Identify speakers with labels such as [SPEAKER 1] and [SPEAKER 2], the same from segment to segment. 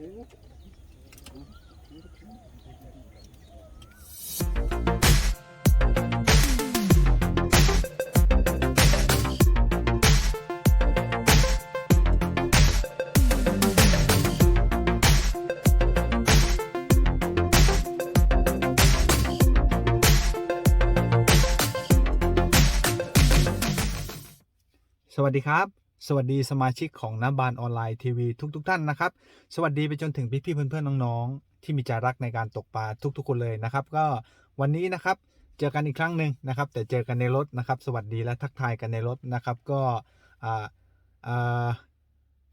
[SPEAKER 1] สวัสดีครับ สวัสดีสมาชิกของน้ำบานออนไลน์ทีวีทุกๆทท่านนะครับ สวัสดีไปจนถึงพี่ๆเพื่อนๆน้องๆ ที่มีใจรักในการตกปลาทุกๆ คนเลยนะครับ ก็วันนี้นะครับเจอกันอีกครั้งหนึ่งนะครับ แต่เจอกันในรถนะครับ สวัสดีและทักทายกันในรถนะครับ ก็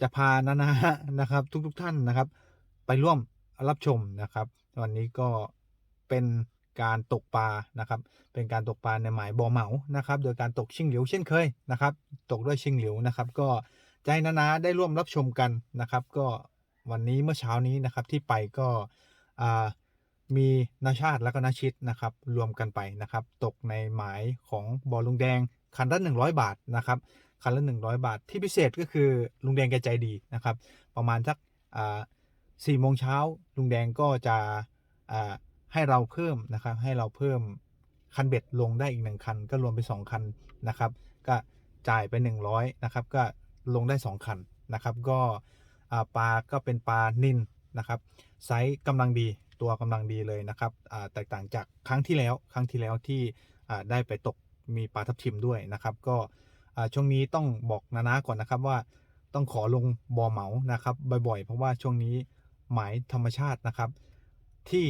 [SPEAKER 1] จะพานานานะครับ ทุกๆทท่านนะครับ ไปร่วมรับชมนะครับ วันนี้ก็เป็น การตกปลานะครับ เป็นการตกปลาในหมายบ่อเหมานะครับ โดยการตกชิงเหลียวเช่นเคยนะครับ ตกด้วยชิงเหลียวนะครับ ก็ใจนานาได้ร่วมรับชมกันนะครับ ก็วันนี้เมื่อเช้านี้นะครับที่ไปก็มีนาชาติแล้วก็นาชิตนะครับ รวมกันไปนะครับ ตกในหมายของบ่อลุงแดงคันละ100 บาทนะครับคันละ100 บาทที่พิเศษก็คือลุงแดงแกใจดีนะครับ ประมาณสักสี่โมงเช้าลุงแดงก็จะ ให้เราเพิ่มนะครับ ให้เราเพิ่มคันเบ็ดลงได้อีกหนึ่งคัน ก็รวมเป็นสองคันนะครับ ก็จ่ายไป 100นะครับ ก็ลงได้ 2 คันนะครับ ก็ปลาก็เป็นปลานินนะครับไซส์กำลังดีตัวกำลังดีเลยนะครับแตกต่างจากครั้งที่แล้วครั้งที่แล้วที่ได้ไปตกมีปลาทับทิมด้วยนะครับ ก็ช่วงนี้ต้องบอกนานาก่อนนะครับว่าต้องขอลงบ่อเหมานะครับบ่อยๆ เพราะว่าช่วงนี้หมายธรรมชาตินะครับ ที่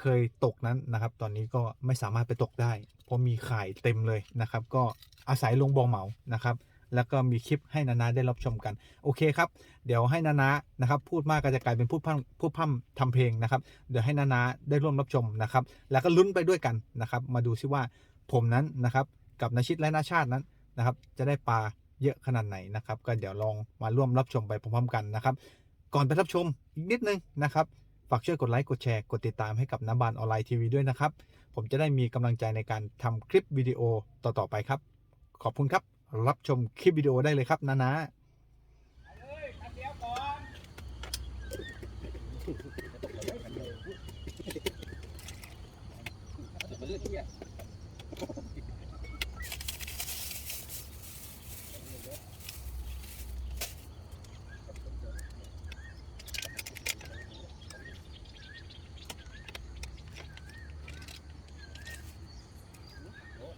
[SPEAKER 1] เคยตกนั้นนะครับ ตอนนี้ก็ไม่สามารถไปตกได้ เพราะมีข่ายเต็มเลยนะครับ ก็อาศัยลงบองเหมานะครับ แล้วก็มีคลิปให้นานาได้รับชมกัน โอเคครับ เดี๋ยวให้นานานะครับ พูดมากก็จะกลายเป็นพูดพร่ำพูดพร่ำทำเพลงนะครับ เดี๋ยวให้นานาได้ร่วมรับชมนะครับ แล้วก็ลุ้นไปด้วยกันนะครับ มาดูซิว่าผมนั้นนะครับ กับนาชิตและนาชาตินั้นนะครับ จะได้ปลาเยอะขนาดไหนนะครับ ก็เดี๋ยวลองมาร่วมรับชมไปพร้อมๆกันนะครับ ก่อนไปรับชมอีกนิดนึงนะครับ ฝากช่วยกดไลค์กดแชร์กดติดตามให้กับน้ำบานออนไลน์ทีวีด้วยนะครับ ผมจะได้มีกำลังใจในการทำคลิปวิดีโอต่อๆไปครับ ขอบคุณครับ รับชมคลิปวิดีโอได้เลยครับนานา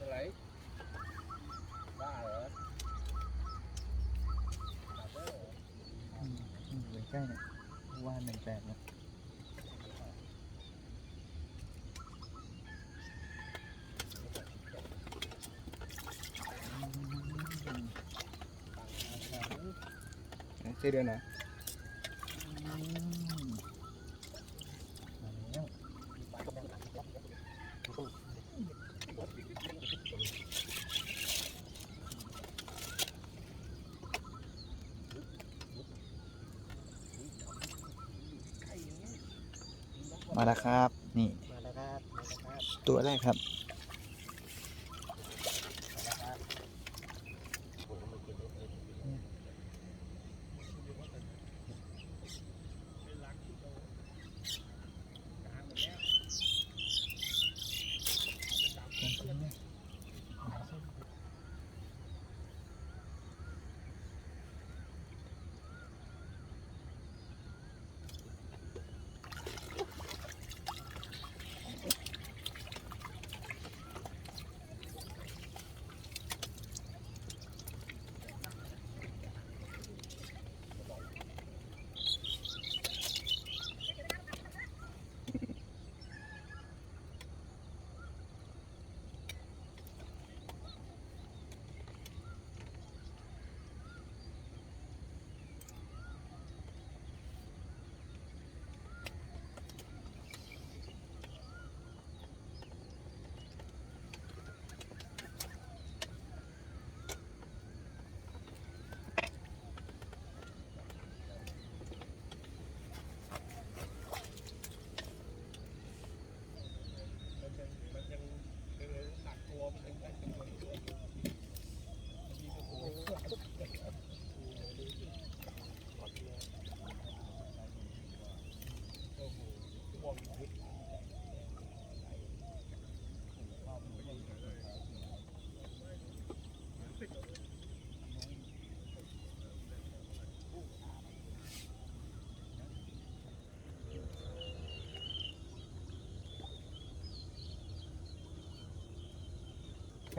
[SPEAKER 2] อะไรบ้าเหรอ
[SPEAKER 1] อยู่ใกล้เนี่ยว่าหนึ่งแปดนะ
[SPEAKER 2] ใช่เดือนไหน
[SPEAKER 1] มาแล้วครับ นี่
[SPEAKER 2] มาแล้วครับมาแล้วครับ
[SPEAKER 1] ตัวแรกครับ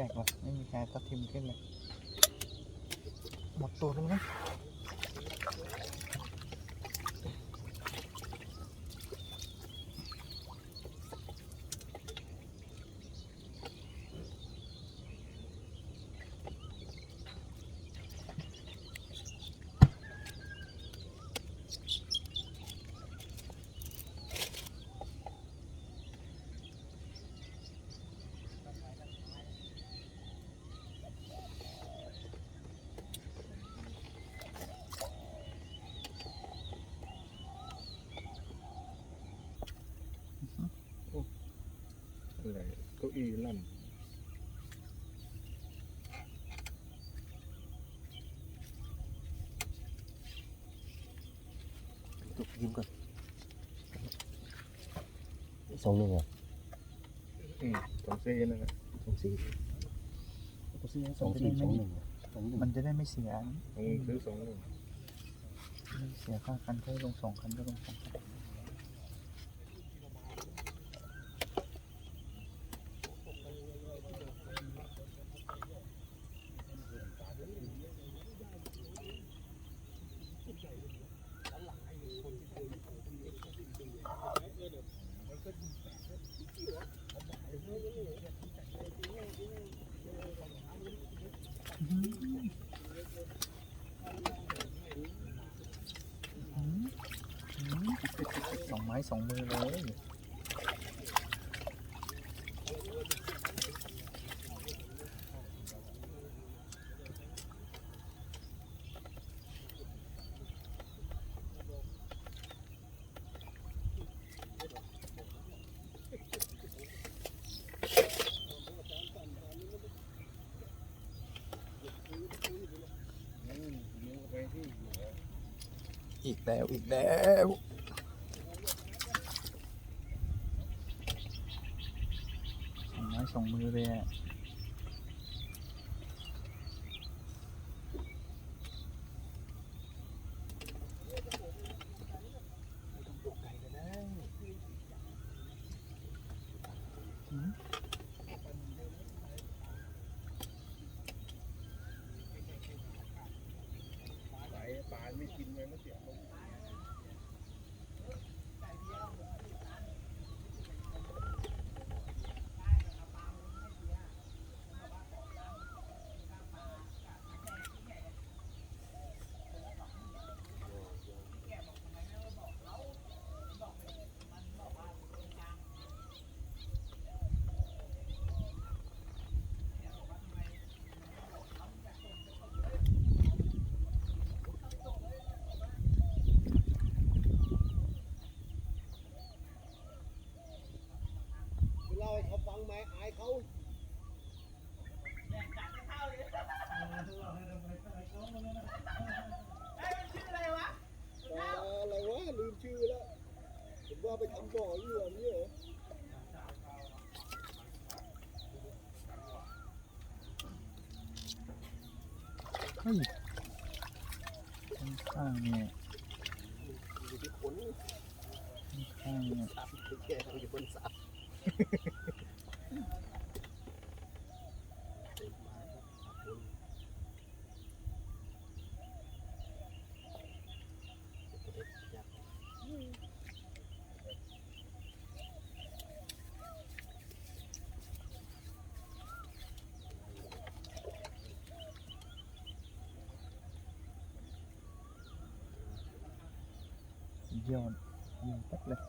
[SPEAKER 1] ลกว่ะไม่มีใครทับทิมขึ้นเลย หมดตัวแล้วนะ
[SPEAKER 2] อะไรเก้าอี้ลั่น
[SPEAKER 3] ตุกยิ้มก่อนสองหนึ่งเหรอ
[SPEAKER 2] อืมสองเซนนั่นแหละ
[SPEAKER 3] สองสี่สองสี่สองสี่สองหนึ่งเหรอสองหนึ่ง
[SPEAKER 1] มันจะได้ไม่เสีย
[SPEAKER 2] ผมซื้อสองหนึ่ง
[SPEAKER 1] ไม่เสียค่าคันถ้าลงสองคันก็ลงสองคัน สองไม้สองมือเลย
[SPEAKER 2] อี
[SPEAKER 1] กแล้ว อีกแล้ว ส่งมือไปอะอืม
[SPEAKER 2] ไหลปลาไม่กินเลยไม่เสียลง
[SPEAKER 3] เล่าให้เขาฟังไหมอายเขา อะไรวะ ลืมชื่อแล้วผมว่าไปทำบ่ออยู่อะนี่เหรอ
[SPEAKER 1] เฮ้ยข้างๆเนี่ย
[SPEAKER 3] อยู่ที่ขน
[SPEAKER 1] ข้างๆเนี่ย
[SPEAKER 3] สับแก่อยู่บนสับ
[SPEAKER 1] ยอดเยี่ยมปั๊บเลย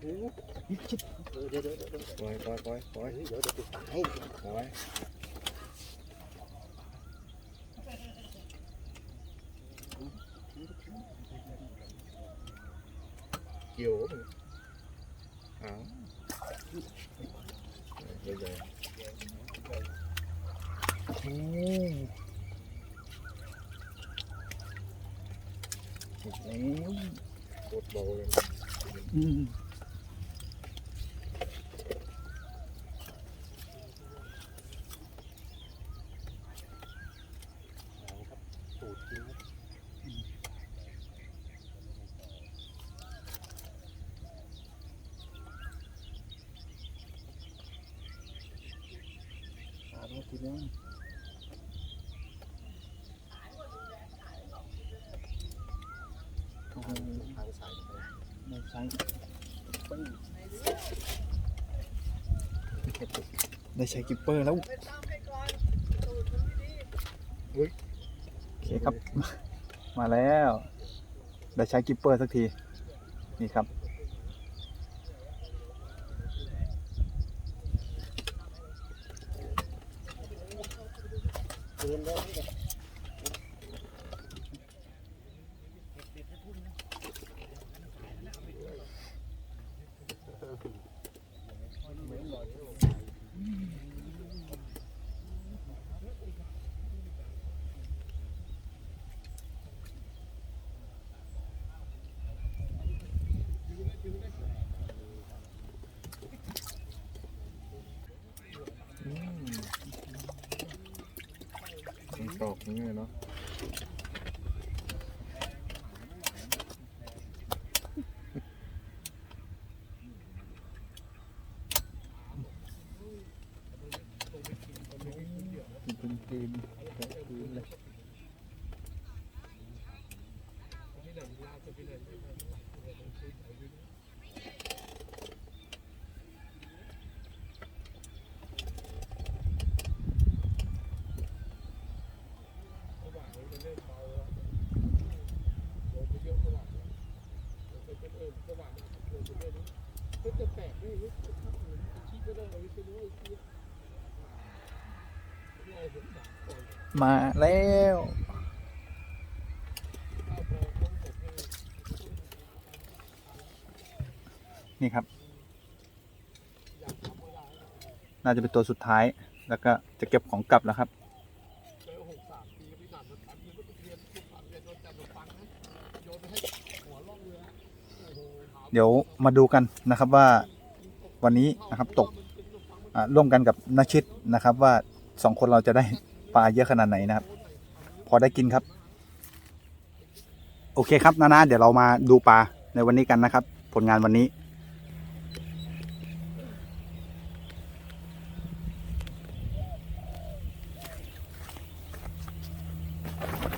[SPEAKER 3] เออเดี๋ยวเดี๋ยวเดี๋ยวเดี๋ยว
[SPEAKER 2] ปล่อยปล่อยปล่อยปล่อย
[SPEAKER 3] เฮ้ยเดี๋ยวเดี๋ยวกูให้
[SPEAKER 2] ปล่อยเกี่ยวมันอ้าวเดี๋ยวเดี๋ยว
[SPEAKER 1] โอ้เสร็จแล้ว
[SPEAKER 2] โคตรเบาเลย
[SPEAKER 1] อืม
[SPEAKER 3] สูตรจริงครับ
[SPEAKER 1] ยังโอ้โห
[SPEAKER 2] ทางสายไป
[SPEAKER 1] ไม่ใช่ได้ใช้กิปเปอร์แล้วโอเคครับ มาแล้ว ได้ใช้กิปเปอร์สักที นี่ครับ
[SPEAKER 3] เดินได้
[SPEAKER 2] ตอกนี่เนาะ
[SPEAKER 1] พื้นพื้นพื้นเลย มาแล้วนี่ครับ น่าจะเป็นตัวสุดท้าย แล้วก็จะเก็บของกลับแล้วครับ เดี๋ยวมาดูกันนะครับว่าวันนี้นะครับตก ร่วมกันกับนาชิตนะครับว่าสองคนเราจะได้ปลาเยอะขนาดไหนนะครับ พอได้กินครับ โอเคครับนานาเดี๋ยวเรามาดูปลาในวันนี้กันนะครับ ผลงานวันนี้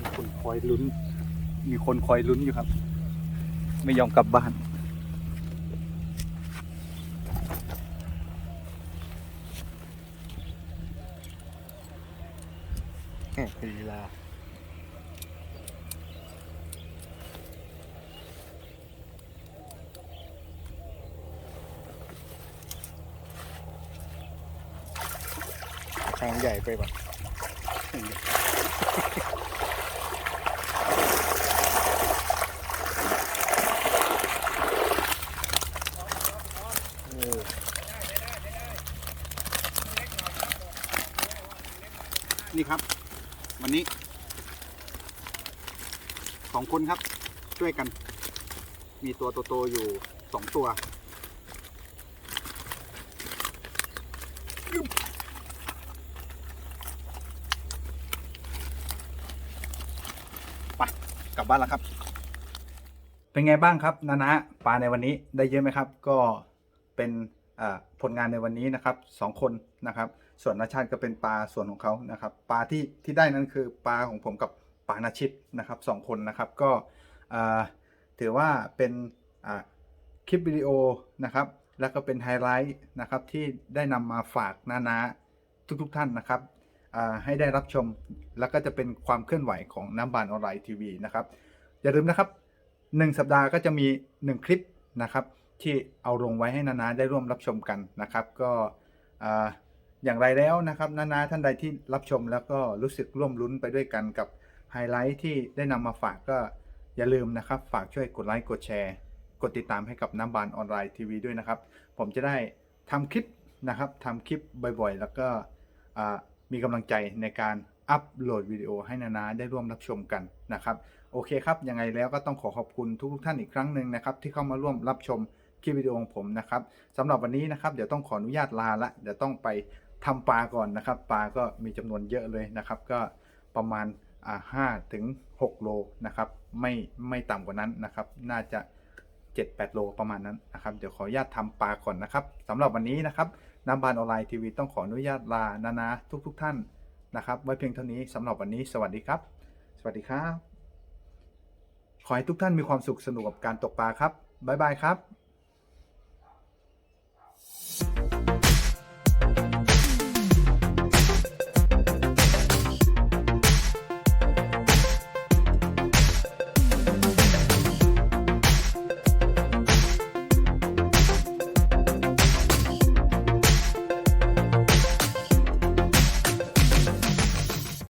[SPEAKER 1] มีคนคอยลุ้น มีคนคอยลุ้นอยู่ครับ ไม่ยอมกลับบ้านี
[SPEAKER 2] ลาทางใหญ่ไปป่ะอ้
[SPEAKER 1] นี่ครับ วันนี้สอง คนครับ ช่วยกัน มีตัวโตๆอยู่สองตัวไปกลับบ้านแล้วครับ เป็นไงบ้างครับนานะปลาในวันนี้ได้เยอะไหมครับ ก็เป็นผลงานในวันนี้นะครับสองคนนะครับ ส่วนนาชาติก็เป็นปลาส่วนของเขานะครับ ปลาที่ที่ได้นั้นคือปลาของผมกับ ปานาชิตนะครับสองคนนะครับก็ถือว่าเป็นคลิปวิดีโอนะครับแล้วก็เป็นไฮไลท์นะครับที่ได้นำมาฝากนานาทุกๆทท่านนะครับให้ได้รับชมแล้วก็จะเป็นความเคลื่อนไหวของน้ำบานออนไลน์ทีวีนะครับอย่าลืมนะครับ 1 สัปดาห์ก็จะมี 1 คลิปนะครับที่เอาลงไว้ให้นานาได้ร่วมรับชมกันนะครับก็อ่าอย่างไรแล้วนะครับนานาท่านใดที่รับชมแล้วก็รู้สึกร่วมลุ้นไปด้วยกันกับ ไฮไลท์ที่ได้นำมาฝากก็อย่าลืมนะครับ ฝากช่วยกดไลค์กดแชร์ กดติดตามให้กับน้ำบานออนไลน์ทีวีด้วยนะครับ ผมจะได้ทำคลิปนะครับทำคลิปบ่อยๆ แล้วก็มีกำลังใจในการอัปโหลดวิดีโอให้นานาได้ร่วมรับชมกันนะครับ โอเคครับ ยังไงแล้วก็ต้องขอขอบคุณทุกท่านอีกครั้งหนึ่งนะครับ ที่เข้ามาร่วมรับชมคลิปวิดีโอของผมนะครับสำหรับวันนี้นะครับ เดี๋ยวต้องขออนุญาตลาละเดี๋ยวต้องไปทำปลาก่อนนะครับ ปลาก็มีจำนวนเยอะเลยนะครับ ก็ประมาณ ห้าถึงหกโลนะครับไม่ไม่ต่ำกว่านั้นนะครับน่าจะ 7-8 โลประมาณนั้นนะครับเดี๋ยวขออนุญาตทำปลาก่อนนะครับสำหรับวันนี้นะครับน้ำบานออนไลน์ทีวีต้องขออนุญาตลานานาทุกๆทท่านนะครับไว้เพียงเท่านี้สำหรับวันนี้สวัสดีครับ สวัสดีครับ ขอให้ทุกท่านมีความสุขสนุกกับการตกปลาครับบ๊ายบายครับ